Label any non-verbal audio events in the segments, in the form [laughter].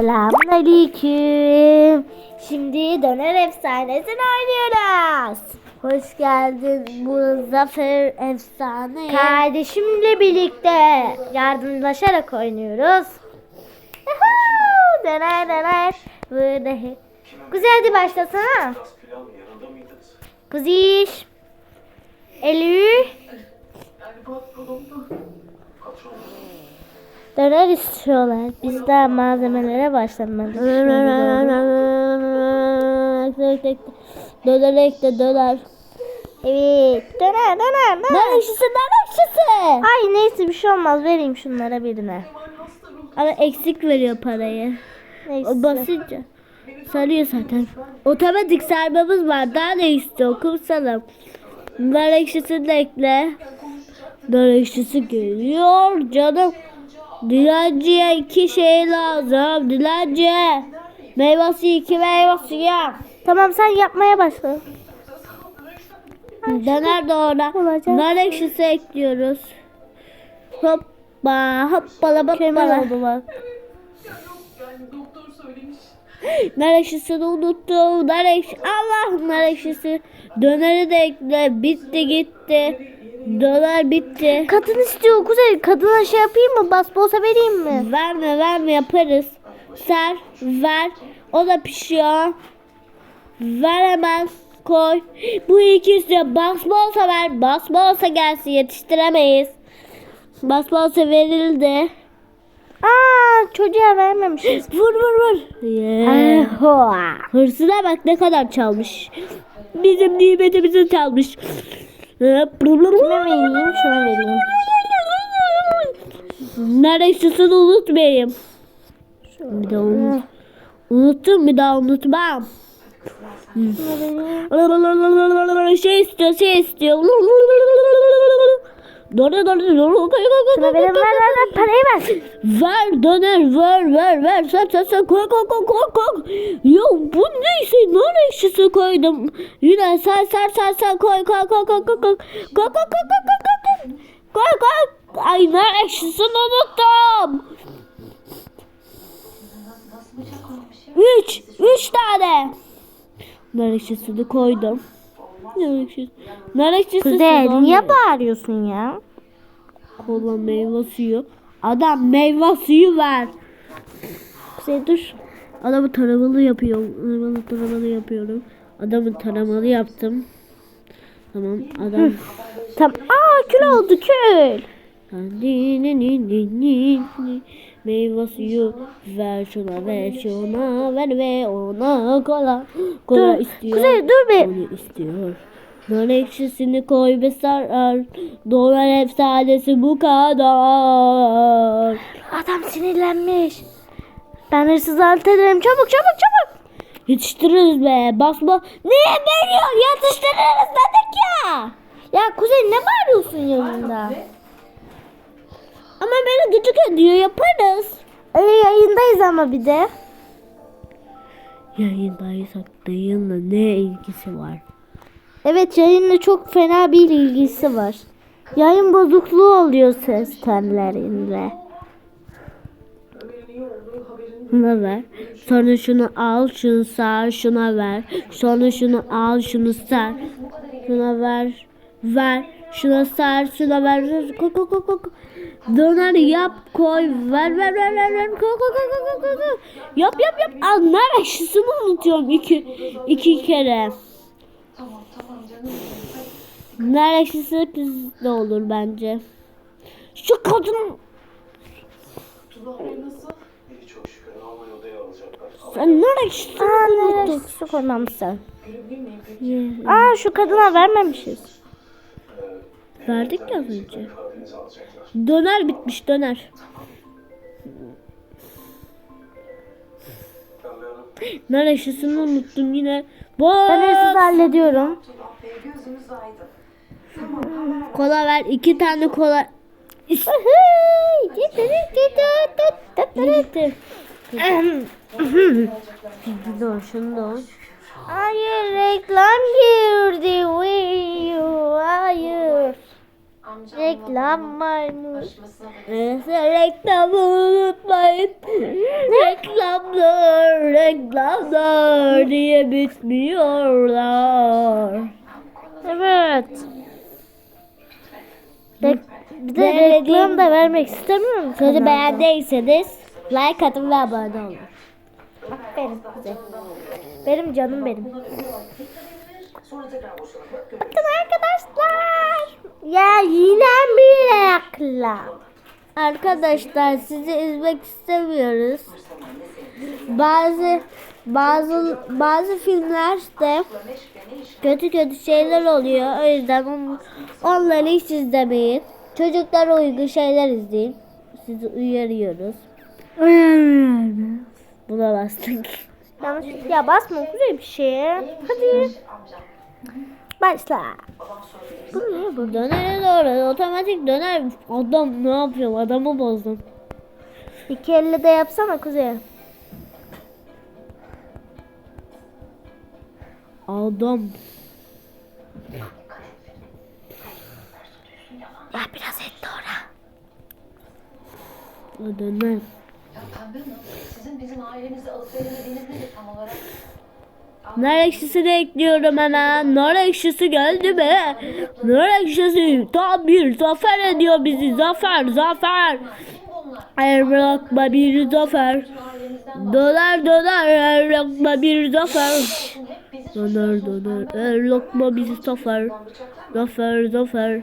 Selamünaleyküm. Şimdi döner efsanesini oynuyoruz. Hoş geldin Muzaffer efsane. Kardeşimle birlikte yardımlaşarak oynuyoruz. Döner döner. Burada. Güzel hadi başlasana. Kuziş. Elü. Döner istiyorlar. Biz daha malzemelere başlamadık. Döner ekle döner. Evet. Döner döner döner. Döner ekşisi döner ekşisi. Ay neyse bir şey olmaz. Vereyim şunlara birine. Ama eksik veriyor parayı. O basınca. Sarıyor zaten. Otomatik sarmamız var. Daha ne istiyor? Kumsalım. Nar ekşisini de ekle. Nar ekşisi geliyor canım. Dilenciye iki şey lazım. Dilenciye. Meyvesi iki meyvesi ya. Tamam sen yapmaya başla. Döner de orada. Nar ekşisi ekliyoruz. Hoppa hoppala hoppala. oldu bak. Nar ekşisini unuttum. Nar ekşi. Allah nar ekşisi. Döneri de ekle. Bitti gitti. Döner bitti. Kadın istiyor Kuzey. Kadına şey yapayım mı? Bas bosa vereyim mi? Verme verme yaparız. Ser ver. O da pişiyor. Ver hemen koy. Bu iki istiyor. Basma olsa ver. Basma olsa gelsin yetiştiremeyiz. Basma olsa verildi. Aa çocuğa vermemişiz. Vur vur vur. Yeah. Hırsına bak ne kadar çalmış. Bizim nimetimizi çalmış. Kime vereyim? Şuna vereyim. Neredeyse unutmayayım. Bir daha unut. Unuttum bir daha unutmam. Şey istiyor, şey istiyor. Doğru doğru doğru. Şuna verin ver ver ver parayı ver. Ver döner ver ver ver. Sen sen sen koy koy koy koy koy. Ya bu neyse nar ekşisi koydum. Yine sen sen sen sen koy koy koy koy koy koy. Koy koy koy koy koy koy. Koy koy. Ay nar ekşisini unuttum. Üç. Üç tane. Nar ekşisini koydum. Nar ekşisi. Nar ekşisi Kuzey niye bağırıyorsun ya? Kola meyve suyu. Adam meyve suyu ver. Kuzey dur. Adamı taramalı yapıyorum. Adamı taramalı yapıyorum. Adamı taramalı yaptım. Tamam adam. Tam aa kül oldu kül. Meyve suyu ver şuna ver şuna ver ve ona kola. Kola Dur, istiyor. Kuzey dur bir. Onu istiyor. Nar ekşisini koy ve sarar. Dolar efsanesi bu kadar. Adam sinirlenmiş. Ben hırsızı alt ederim çabuk çabuk çabuk. Yetiştiririz be. Basma. Niye veriyor? Yetiştiririz dedik ya. Ya Kuzey ne bağırıyorsun yanında? Ama beni gıcık ediyor. Yaparız. Ee, yayındayız ama bir de. Yayındaysak dayınla ne ilgisi var? Evet yayınla çok fena bir ilgisi var. Yayın bozukluğu oluyor ses tellerinde. Şuna ver. Sonra şunu al, şunu sar, şuna ver. Sonra şunu al, şunu sar. Şuna ver. Ver. Şuna sar, şuna ver. Koy koy koy koy. Döner yap, koy. Ver ver ver ver ver. Koy koy koy koy koy koy. Yap yap yap. Nar ekşisini unutuyorum iki iki kere. Nar ekşisi de olur bence. Şu kadın sen nar Aa unuttun. su koymamışsın. Aa şu kadına vermemişiz. Verdik ya az önce. Döner bitmiş döner. Ekşisini unuttum yine. Boş. Ben hırsızı hallediyorum. Kola ver. iki tane kola. Dur şunu da Hayır reklam girdi. Hayır. Reklam varmış. Reklamı unutmayın. Reklamlar reklamlar diye bitmiyorlar. Evet. Re- bir de reklam da vermek istemiyorum. Kanalda. beğendiyseniz like atın ve abone olun. Aferin size. Benim canım benim. Bakın arkadaşlar. Ya yine bir reklam. Arkadaşlar sizi üzmek istemiyoruz. Bazı bazı bazı filmlerde kötü kötü şeyler oluyor. O yüzden on- onları hiç izlemeyin. Çocuklara uygun şeyler izleyin. Sizi uyarıyoruz. Buna bastık. Yanlış ya basma güzel bir şey. Hadi. Başla. Bu ne bu? Dönere doğru otomatik döner. Adam ne yapıyor? Adamı bozdum. İki elle de yapsana kuzey. Adam. Ya biraz et doğra. O döner. Ya Pembe Hanım, sizin bizim ailemizi alıp veremediğiniz nedir tam olarak? Nar ekşisi de ekliyorum hemen. Nar ekşisi geldi mi? Nar ekşisi tam bir zafer ediyor bizi. Zafer, zafer. Her lokma bir zafer. Döner döner her lokma bir zafer. Döner döner her lokma bir zafer. Zafer, zafer.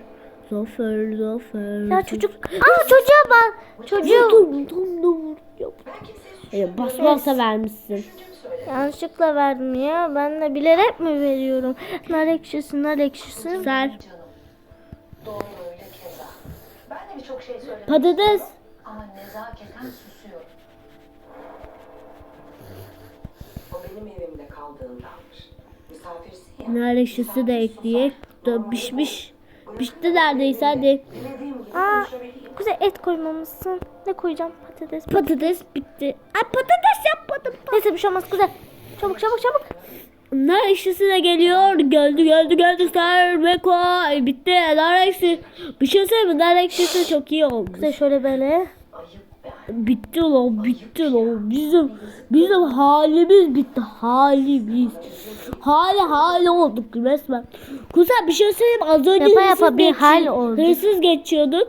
Zafer, zafer. Ya çocuk. Aa çocuğa bak. Çocuğu. Dur, dur. Yap. E, basmazsa vermişsin. Yanlışlıkla verdim ya. Ben de bilerek mi veriyorum? Nar ekşisi, nar ekşisi. Doğru öyle keza. Ben de birçok şey söyledim Patates. ama nezaketen susuyorum. O benim evimde kaldığındandır. Misafirsin ya. Nar ekşisi de ekleyek. Pişmiş. Pişti neredeyse hadi. Dilediğim gibi Aa, kuzey et koymamışsın. Ne koyacağım? Patates. Patates bitti. Ay patates yapmadım. Neyse bir şey olmaz kuzey. Çabuk çabuk çabuk. Nar ekşisi de geliyor. Geldi geldi geldi. Ser ve koy. Bitti. Nar ekşisi. Bir şey söyleyeyim mi? Nar ekşisi çok iyi olmuş. Kuzey şöyle böyle. Bitti lan bitti lan. Bizim bizim halimiz bitti. Halimiz. Hali hali olduk resmen. Kuzen bir şey söyleyeyim az önce Yapa yapa bir hal olduk. Hırsız geçiyorduk.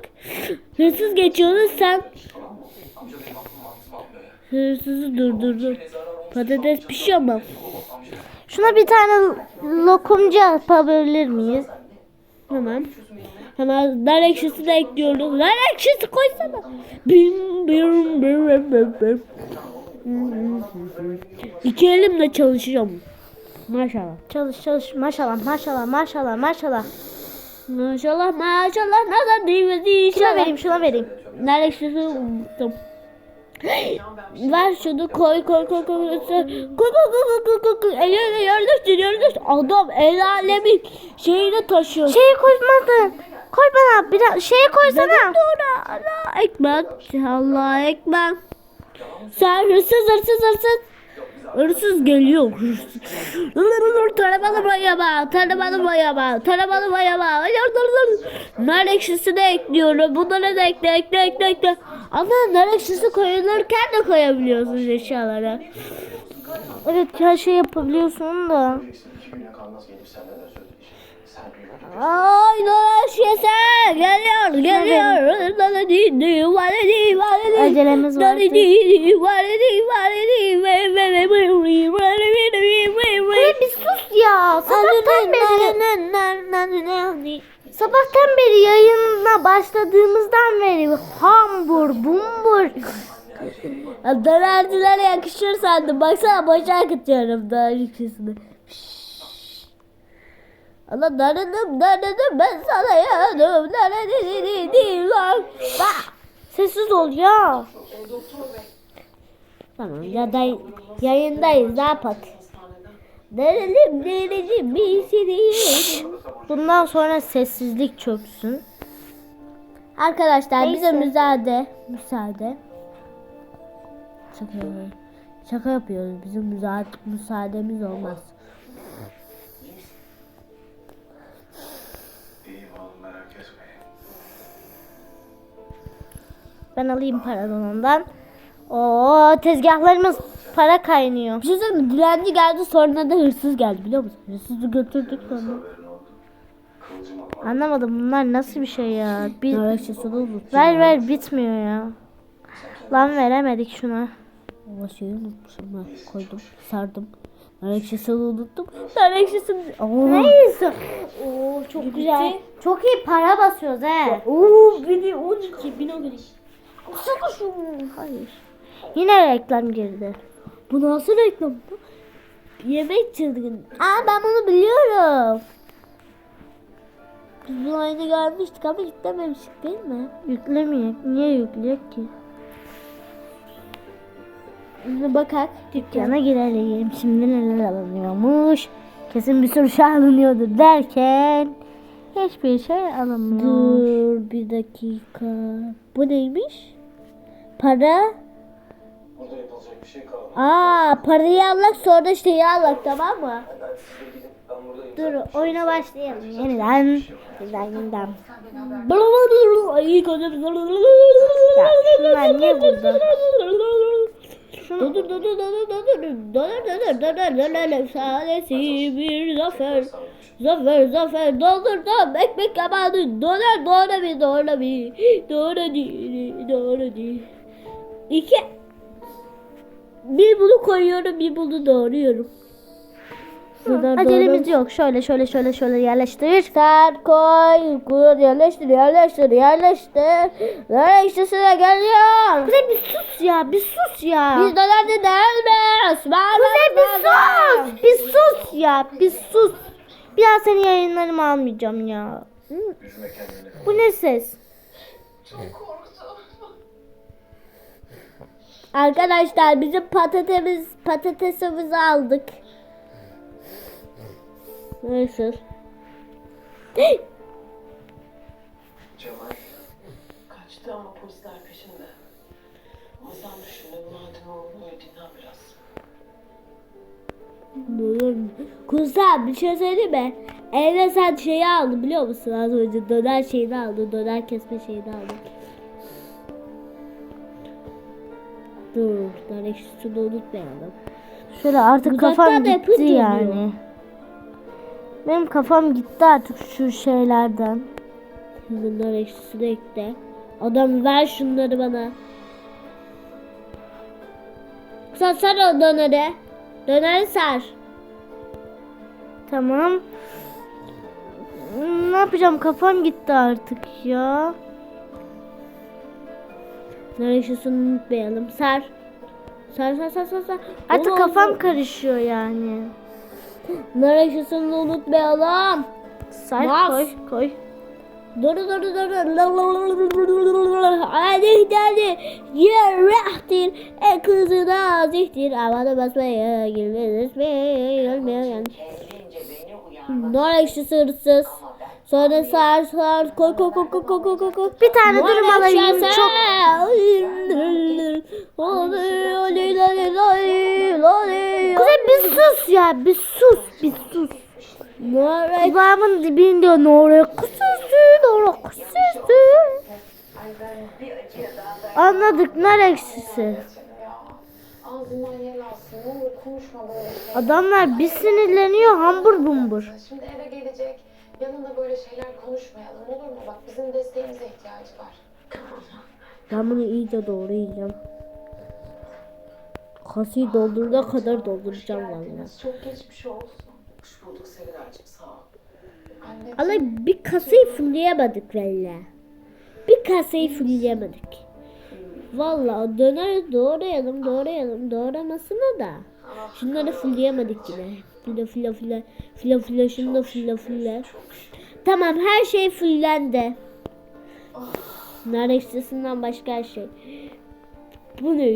Hırsız geçiyorduk sen hırsızı durdurdun. Patates pişiyor mu? Şuna bir tane lokumcu yapabilir miyiz? Hemen. Hemen nar ekşisi de ekliyoruz. Nar ekşisi koysana. Bim bim bim bim bim. İki elimle çalışıyorum. Maşallah. Çalış çalış. Maşallah maşallah maşallah maşallah. Maşallah maşallah nazar değmedi Şuna inşallah. vereyim şuna vereyim. Nar ekşisi unuttum. Ver şunu koy koy koy koy koy koy koy koy koy koy koy Eline yerleştir yerleştir adam el alemin şeyini taşıyor. Şeyi koymadın. Koy bana biraz şeyi koysana. Sonra Allah ekber. Allah ekber. Sen hırsız hırsız hırsız. Hırsız geliyor. Hırsız. Taramalı bayama. Taramalı bayama. Taramalı bayama. Nar ekşisi de ekliyorum. Bunları da ekle ekle ekle ekle. Ama nar ekşisi koyulurken de koyabiliyorsun eşyalara. Evet her şey yapabiliyorsun da. Ay dolaş yeser geliyor geliyor. Acelemiz var. Kore bir sus ya. Sabahtan beri. Sabahtan beri yayınına başladığımızdan beri hambur bumbur. Dönerciler yakışır sandım. Baksana boşa akıtıyorum daha yüksesini. Allah darıdım darıdım ben sana yanım. Darıdım değil lan. Bak. Sessiz ol ya. Tamam ya da yayındayız ne yapak? Derelim derelim bir seni. Bundan sonra sessizlik çöksün. Arkadaşlar bize Neyse. müsaade. Müsaade. Şaka yapıyoruz. Şaka yapıyoruz. Bizim müsaade, müsaademiz olmaz. Ben alayım paradan ondan. Oo tezgahlarımız para kaynıyor. Bir şey söyleyeyim? Dilenci geldi sonra da hırsız geldi biliyor musun? Hırsızı götürdük sonra. Anlamadım bunlar nasıl bir şey ya. Bir, ver ver bitmiyor ya. Lan veremedik şuna. Ama şeyi unutmuşum ben. Koydum, sardım. Narışısını unuttum. Narışısını... Oo. Neyse. Oo çok güzel. Çok iyi para basıyoruz he. Oo, beni 12, 1012. Sakın şu. Hayır. Yine reklam girdi. Bu nasıl reklam? Yemek çılgın. Aa ben bunu biliyorum. Biz bunu aynı görmüştük ama yüklememiştik değil mi? Yüklemeyek. Niye yükleyek ki? Şimdi bakak. Dükkana girelim. Şimdi neler alınıyormuş. Kesin bir sürü şey alınıyordur derken hiçbir şey alınmıyor. Dur bir dakika. Bu neymiş? Para? Burada yapılacak bir şey kalmadı. Aa parayı almak sonra şeyi almak tamam mı? Dur oyuna başlayalım yeniden. Yeniden yeniden. Ay gözüm. Ya şunlar niye burada? Dodur dodur dodur dodur dodur dodur dodur dodur sadesi bir zafer zafer zafer dodur da ekmek kabadı dolar dolar bir dolar bir dolar di dolar di İki bir bunu koyuyorum bir bunu doğruyorum Şuradan Acelemiz doğru- yok. Şöyle şöyle şöyle şöyle yerleştir. Sen koy, koy, yerleştir, yerleştir, yerleştir. Nereye sıra geliyor? Kuzey bir sus ya. Bir sus ya. Biz dönemde değil mi? Osman Kuzey bir sus. Bir sus ya. Bir sus. Bir daha senin yayınlarımı almayacağım ya. Bu ne ses? Arkadaşlar bizim patatesimiz patatesimizi aldık. Nasıl? Cemal. Kaçtı ama polisler peşinde. Ama sen düşünme bunu hadi ne olur dinlen biraz. Kuzen bir şey söyleyeyim mi? Evde sen şeyi aldın biliyor musun az önce? Döner şeyini aldın, döner kesme şeyini aldın. Dur, dur ekşisini unutmayalım. Şöyle artık Uzaktan kafam gitti yani. oluyor. Benim kafam gitti artık şu şeylerden. Bunlar ekşisini ekle. Adam ver şunları bana. Sen sar o döneri. Döneri sar. Tamam. Ne yapacağım? Kafam gitti artık ya. Nar ekşisini unutmayalım. Sar. Sar sar sar sar. sar. Artık Onu- kafam karışıyor yani. Nar ekşisini unutmayalım. Say Bas. koy koy. Dur dur dur dur. Hadi hadi. Yerahtir. E kızı naziktir. Havada basmaya beni uyan. Nar ekşisi hırsız. Sonra sar sar koy koy koy koy koy koy koy. Bir tane durum alayım çok. Kuzey bir sus ya bir sus bir sus. Kulağımın dibinde oraya kusursun oraya kusursun. Anladık nereksisi. Adamlar bir sinirleniyor hambur bumbur. Şimdi eve gelecek. Yanında böyle şeyler konuşmayalım. Olur mu? Bak bizim desteğimize ihtiyacı var. Ben bunu iyice doğrayacağım. Kasayı doldurduğuna kadar dolduracağım vallahi. Çok geçmiş olsun. Hoş bulduk Sevilay'cığım sağ ol. Ama bir kasayı fullleyemedik valla. Bir kasayı fullleyemedik. Vallahi döneri doğrayalım doğrayalım doğramasına da. Şunları fullleyemedik yine. Fulle fulle fulle fulle fulle şunu da fulle. Tamam her şey fullendi. Nar ekşisinden başka her şey. Bu ne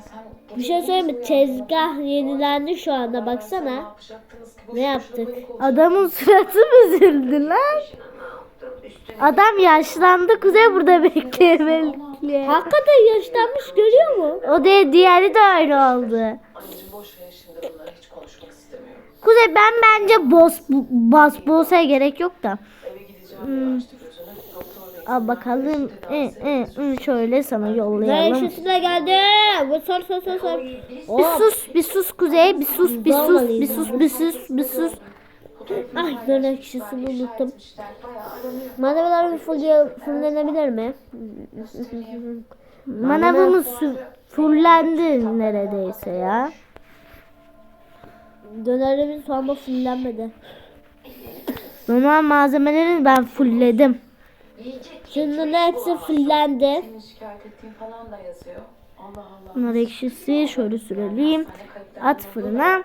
sen Bir şey söyleyeyim mi? Tezgah yenilendi şu anda baksana. Ne yaptık? Adamın suratı mı üzüldü lan? Adam yaşlandı. Kuzey burada bekliyor. Hakikaten yaşlanmış görüyor mu? O da diğeri de öyle oldu. Anneciğim boş ver şimdi bunları hiç istemiyorum. Kuzey ben bence boss bas boss'a gerek yok da. Hmm. Al bakalım. E, e, e, şöyle sana yollayalım. ekşisi de geldi. Bu sor sor sor sor. Bir sus, bir sus Kuzey, bir sus, bir sus, bir sus, bir sus, bir sus. Ay nar ekşisini unuttum. Full fullenebilir mi? Manavımız fullendi neredeyse ya. Dönerimiz anda fullenmedi. Normal malzemeleri ben fullledim. Şimdi hepsi fullendi. Nar ekşisi şöyle sürelim. At fırına.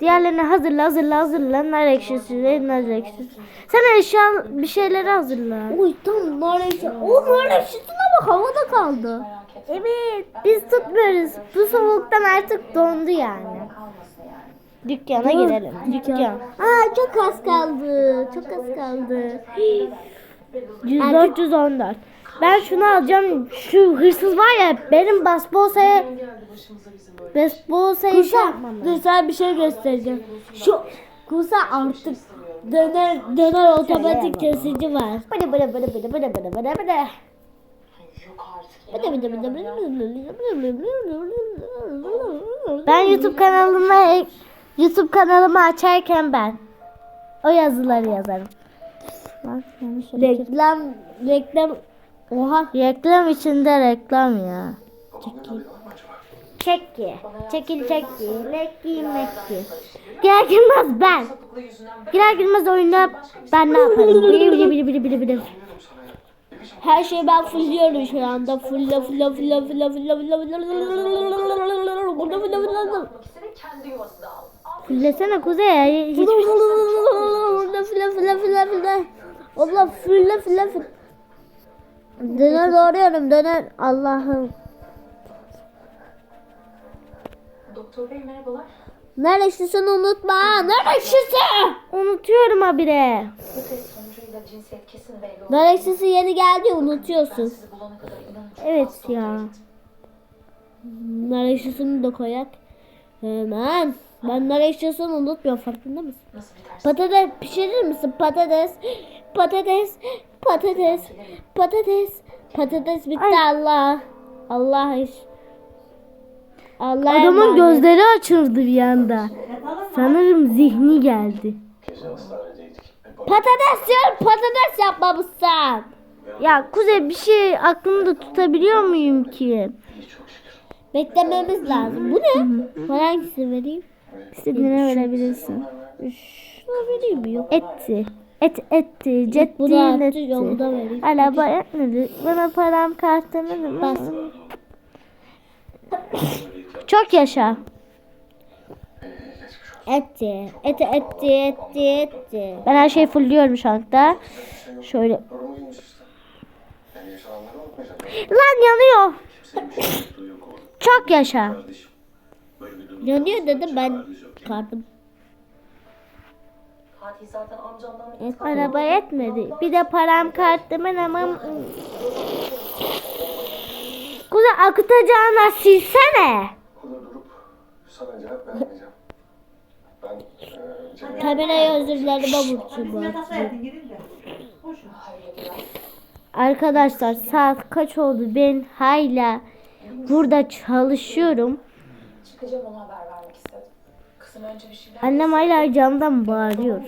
Diğerlerini hazırla hazırla hazırla. Nar ekşisi nar ekşisi. Sen eşya bir şeyleri hazırla. Uy tam nar ekşisi. O nar ekşisine bak havada kaldı. Evet biz tutmuyoruz. Bu soğuktan artık dondu yani. Dükkana girelim. Dükkan. Aa çok az kaldı. Çok az kaldı. 414. Ben şunu alacağım. Şu hırsız var ya benim basbolsaya basbolsaya şey yapmam. dur sana bir şey göstereceğim. Şu Kusa artık döner döner otomatik kesici var. Bıdı bıdı bıdı bıdı bıdı bıdı bıdı bıdı. Ben YouTube kanalıma YouTube kanalımı açarken ben o yazıları yazarım. Reklam reklam Oha Reklam içinde reklam ya. Mı acaba? Çekki. Çekil çekki. Mekki. Girer girmez ben. Girer girmez oyunda ben ne yaparım? Bili. Bilmiyorum sana ya. Ne biçim her şeyi ben fullliyorum şu anda. Fulla fulla fulla fulla fulla fulla fulla İkisini kendi yuvasına al. Fullesene kuzey ya. Hiç Fulla fulla fulla fulla fulla. Allah fulla fulla fulla. Döner doğruyorum döner. Allah'ım. Doktor bey merhabalar. Neredesin unutma. Neredesin? unutuyorum habire. Bu test sonucuyla cinsiyet kesin belli oldu. Neredesin yeni geldi unutuyorsun. Evet ya. ekşisini de koyak. Hemen. Ben nar ekşisini unutmuyorum farkında mısın? Nasıl bir ters? Patates pişirir misin? Patates. Patates. Patates. Patates. Patates bitti Allah. Allah iş. Allah Adamın emanet. gözleri açıldı bir anda. Sanırım zihni geldi. Patates diyor patates yapmamışsın. Ya Kuzey bir şey aklımda tutabiliyor muyum ki? Beklememiz lazım. Bu ne? Ben hangisini vereyim? İstediğine verebilirsin. Şuna vereyim mi? Yok. Etti. Et etti. Attı etti. yolda vereyim. Araba etmedi. Bana param kart demedi. Bas. Çok yaşa. Etti. Eti etti etti etti. Ben her şeyi fullüyorum şu anda. Şöyle. Lan yanıyor. Yok. Çok yaşa. Kardeşim. Böyle bir durum Yanıyor dedim ben kardım. Fatih zaten amcamdan Et. Araba etmedi. Bir de param kart demen ama... Kuzey akıtacağına silsene. Burada durup sana cevap vermeyeceğim. Ben e, Kameraya özür dilerim Burcu bu. Arkadaşlar saat kaç oldu? Ben hala burada çalışıyorum. Çıkacağım ona haber vermek istedim. Kızım önce bir şeyler Annem hala camdan bağırıyor.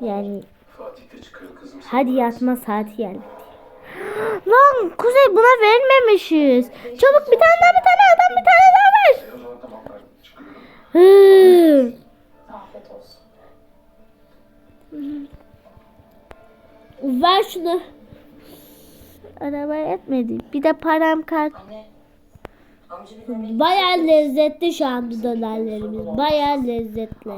Yani Fatih de çıkıyor kızım. hadi yatma saati geldi. [gasps] Lan Kuzey buna vermemişiz. Çabuk bir tane daha bir tane adam bir tane daha ver. E, o zaman tamam ben çıkıyorum. Hı. afiyet olsun. Ver şunu. Araba etmedi. Bir de param kart. Anne. Bayağı lezzetli şu anda dönerlerimiz. Bayağı lezzetli.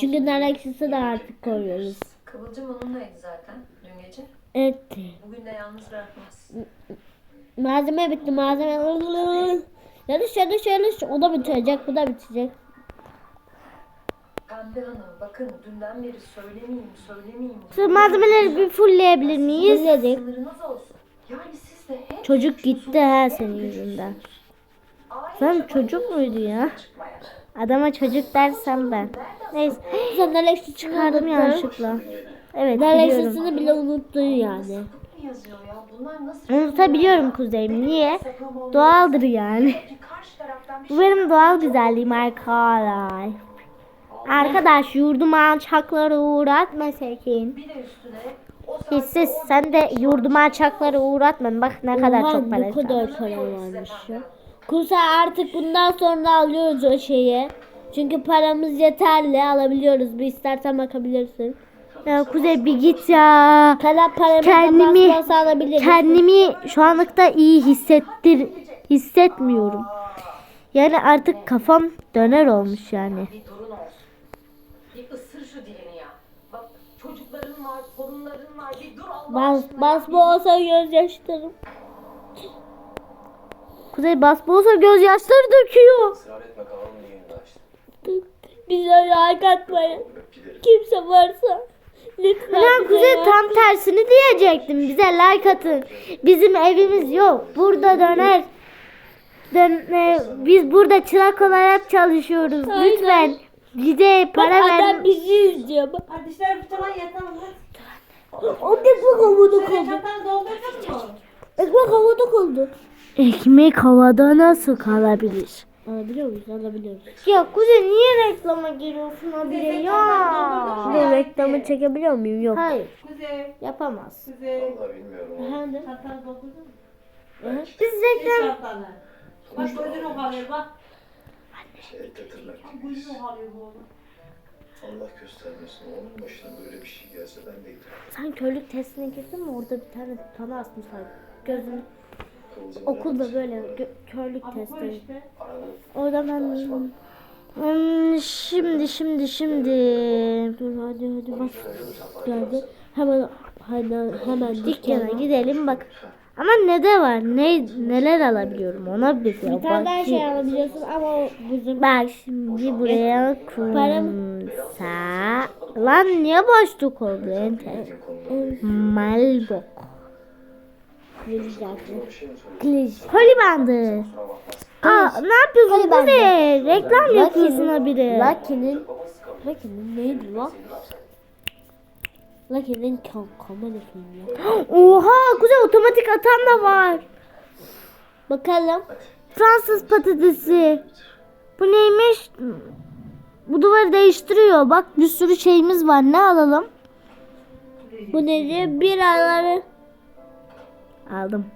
Çünkü nar ekşisi de artık koyuyoruz. Kıvılcım onunlaydı zaten dün gece. Etti. Bugün de yalnız bırakmaz. Malzeme bitti malzeme. Yanlış yanlış yanlış. O da bitecek bu da bitecek. Pembe Hanım bakın dünden beri söylemeyeyim söylemeyeyim. Şu malzemeleri bir fullleyebilir miyiz? Fulledik. Sınırınız olsun. Yani siz de hep Çocuk gitti ha senin yüzünden. Sen çocuk muydu ya? Adama çocuk dersem ben. Neyse. Sen ekşisi Çıkardım yanlışlıkla. Evet ekşisini bile unuttun yani. Unutabiliyorum kuzeyim. Niye? Doğaldır yani. Bu benim doğal güzelliğim arkadaşlar. Arkadaş yurduma alçaklara uğratma saatte Hissiz sen de yurduma alçaklara uğratma. Bak ne kadar Oha, çok para. ne kadar para varmış ya. Kursa artık bundan sonra alıyoruz o şeyi. Çünkü paramız yeterli alabiliyoruz. Bir istersen bakabilirsin. Ya Kuzey bir git ya. Paramız Kendimi-. Kendimi şu anlıkta iyi hissettir hissetmiyorum. Yani artık kafam döner olmuş yani. bir durun olsun. Bir ısır şu dilini ya. Bak çocukların var, torunların var. Bir dur Allah Bas, aşkına. bas bu olsa gözyaşlarım. Kuzey basboza gözyaşları döküyor. Israr etme kalalım diye imza işte. Bize like atmayın. Kimse varsa. Lütfen Ben Kuzey like- tam tersini diyecektim. Bize like atın. Bizim evimiz yok. Burada döner. Dön, e, biz burada çırak olarak çalışıyoruz. Aynen. Lütfen bize Bak para ver. adam bizi izliyor. Bak. Kardeşler bir tane yatalım. O ekmek havada kaldı. Ekmek havada kaldı. Ekmek havada nasıl kalabilir? Alabiliyor muyuz? Alabiliyoruz. Ya Kuzey niye reklama giriyorsun habire ya? Bu reklamı çekebiliyor muyum? Yok. Hayır Kuzey. yapamaz. Kuzey. Vallahi bilmiyorum. Efendim? Çantanı doldurdun mu? Biz reklam Çantanı. Bak gözünü kalıyor bak. Şey, tetırlar gibiyiz. Gözünü kalıyor bu oğlum. Allah göstermesin. Onun başına böyle bir şey gelse ben de giderim. Sen körlük testine girdin mi? Orada bir tane tanı asmışlar. Gözünü okulda böyle körlük testi. Orada ben Hmm, şimdi şimdi şimdi Dur hadi hadi bak. Geldi. Hemen hemen hemen dükkana gidelim bak. Ama ne de var? Ne neler alabiliyorum ona bir Bir tane daha şey alabiliyorsun ama bizim Bak şimdi buraya kumsa. Lan niye boşluk oldu? Enter. Malbok. Vereceğim. Bir şey mi söyleyeyim? Koli bandı. Aa, ne yapıyorsun bu ne? Reklam yapıyorsun habire. Lucky'nin Lucky'nin neydi lan? Lucky'nin kam kamera filmi. [gasps] Oha kuzey otomatik atan da var. Bakalım. Fransız patatesi. Bu neymiş? Bu duvarı değiştiriyor. Bak bir sürü şeyimiz var. Ne alalım? Bu ne diyor? Biraları. Aldım.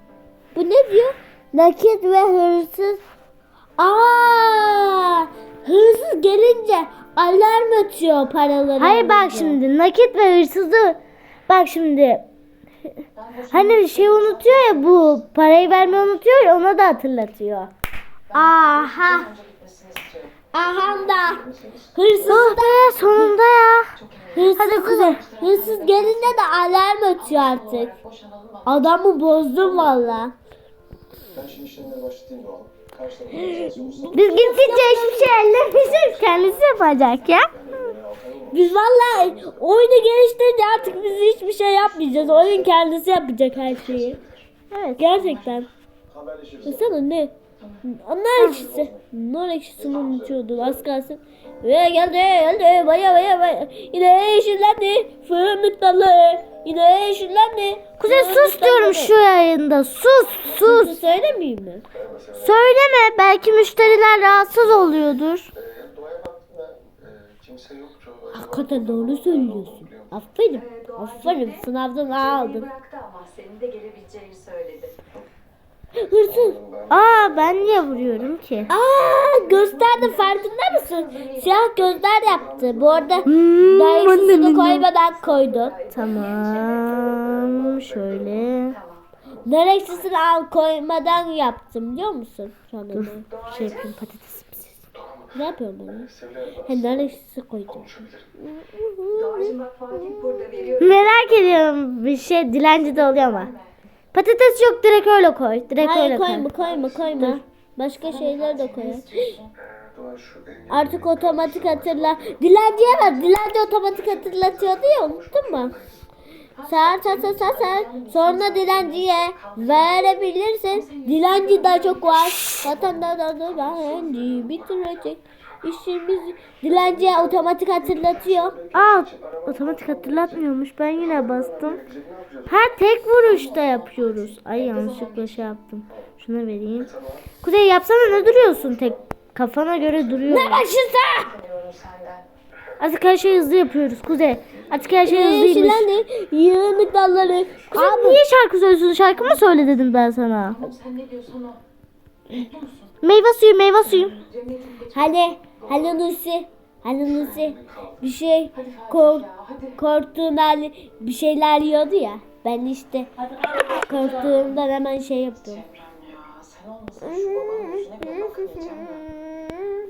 Bu ne diyor? Nakit ve hırsız. Aa! Hırsız gelince alarm ötüyor paraları. Hayır bak alınca. şimdi nakit ve hırsızı. Bak şimdi. Hani şey unutuyor ya bu parayı vermeyi unutuyor ya ona da hatırlatıyor. Aha. Aha da. Hırsız Oh be sonunda ya. Hırsız, Hadi kuzey. hırsız gelince de alarm ötüyor artık. Adamı bozdum valla. Biz gittikçe hiçbir şey ellemeyeceğiz. Kendisi yapacak ya. Biz valla oyunu geliştirince artık biz hiçbir şey yapmayacağız. Oyun kendisi yapacak her şeyi. Evet. Gerçekten. Haberleşiriz. Sana ne? Nar ekşisi. Nar ekşisini unutuyordum az kalsın. Ve geldi geldi baya baya baya. Yine yeşillendi. Fındık dalı. Yine yeşillendi. Kuzey sus diyorum şu yayında. Sus sus. Söylemeyeyim mi? Söyleme. Belki müşteriler rahatsız oluyordur. Ee, Doğa'ya baktım ben. Ee, kimse yoktu. Acaba Hakikaten doğru söylüyorsun. Aferin. Aferin. Sınavdan aldın. Bıraktı ama senin de gelebileceğini söyledi. Hırsız. Aa ben niye vuruyorum ki? Aa gösterdi farkında mısın? Siyah gözler yaptı. Bu arada Hmm, anne. koymadan koydu. Tamam şöyle. Nar ekşisini al koymadan yaptım biliyor musun? Şu anda ben Şey yapayım patates. ne yapıyorum ben? He nar ekşisi koydum. Merak ediyorum bir şey dilenci de oluyor ama. Patates yok direkt öyle koy. Direkt Hayır öyle koy. koyma koyma koyma. Başka şeyler de koyar. Artık otomatik hatırla. Dilenciye bak. Dilenci otomatik hatırlatıyordu ya unuttun mu? Sar sar sar sar sar. Sonra dilenciye verebilirsin. Dilenci daha çok var. Vatanda da dilenci bitirecek. İşimizi dilenciye otomatik hatırlatıyor. Aa otomatik hatırlatmıyormuş. Ben yine bastım. Ha tek vuruşta yapıyoruz. Ay yanlışlıkla şey yaptım. Şuna vereyim. Kuzey yapsana ne duruyorsun tek? Kafana göre duruyor. Başısa. Sanıyorum senden. Artık her şeyi hızlı yapıyoruz Kuzey. Artık her şey hızlıymış. Yeşillendi. Yığınlık dalları. Kuzey Abi. niye şarkı söylüyorsun? Şarkı mı söyle dedim ben sana. Sen ne diyorsan o. Meyve suyu meyve suyu. Cennetin Hani, hani Nusi, hani Nusi bir şey kork, ya hadi. korktuğun hali bir şeyler yiyordu ya. Ben işte korktuğumdan hemen şey yapıyorum. Cemrem ya sen olmasan şu babanın yüzüne bile bakamayacağım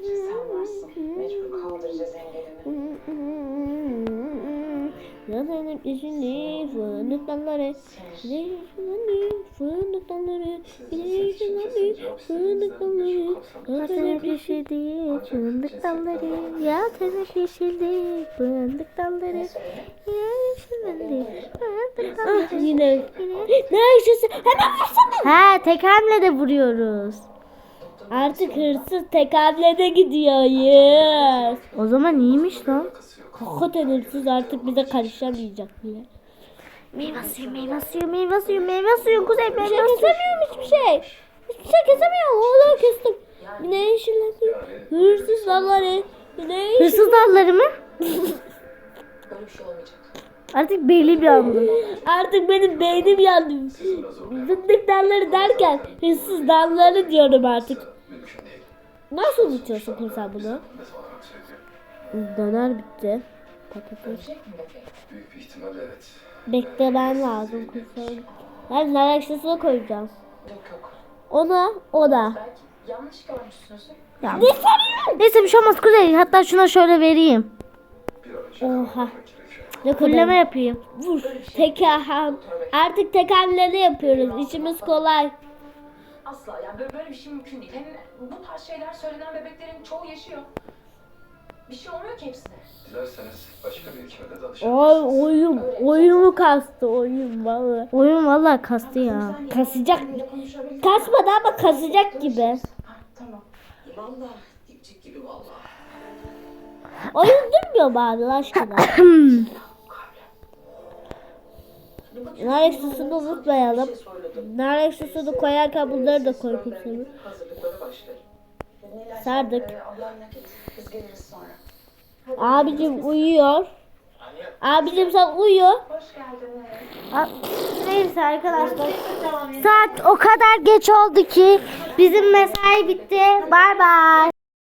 sen varsın. Mecbur kaldıracağız engelini. Zaten yeşilli fındık dalları, fındık dalları, yeşilli fındık dalları. Zaten yeşildi fındık dalları. Ya tezek yeşildi fındık dalları. Ya yeşildi fındık Ah dalları. yine. Ne yaşasın? Hemen versene. Ha tek hamlede vuruyoruz. Artık hırsız tekabülede gidiyoruz. O zaman iyiymiş lan. Hakikaten hırsız artık bize karışamayacak bile. Meyve suyu, meyve suyu, meyve suyu, meyve suyu, kuzey Bir şey meyve suyu. kesemiyorum hiçbir şey. Hiçbir şey kesemiyorum. Oğlum kestim. Yine yeşillendi. Hırsız dalları. Yeşil. Hırsız dalları mı? Bir şey olmayacak. Artık belli bir anda. Artık benim beynim yandı. Fındık dalları derken hırsız dalları diyorum artık. Nasıl unutuyorsun kumsal bunu? Ne? Döner bitti. Patates. Büyük bir ihtimalle evet. Beklemen lazım kumsal. Ben nar ekşisine koyacağım. Yok yok. Ona, o da. Yanlış görmüşsünüz. Ya. Neyse bir şey olmaz kuzey. Hatta şuna şöyle vereyim. Oha. Ne Kulleme yapayım. Vur. Tek ham. Artık tek hamlede yapıyoruz. İşimiz kolay. Asla yani böyle, böyle bir şey mümkün değil. Hem bu tarz şeyler söylenen bebeklerin çoğu yaşıyor. Bir şey olmuyor ki hepsine. Dilerseniz başka bir hekime de danışabilirsiniz. Oy, oyun, oyunu kastı oyun vallahi. Oyun vallahi kastı ya. Kasacak. Kasmadı ama kasacak gibi. Tamam. Vallahi dipçik gibi vallahi. Oyun durmuyor mu Allah aşkına? [coughs] Nar ekşisini unutmayalım. Nar ekşisini koyarken bunları da koy başlar. Sardık. Nakit. Biz geliriz sonra. Abicim uyuyor. Abicim sen uyu. Neyse arkadaşlar. Saat o kadar geç oldu ki bizim mesai bitti. Bay bay.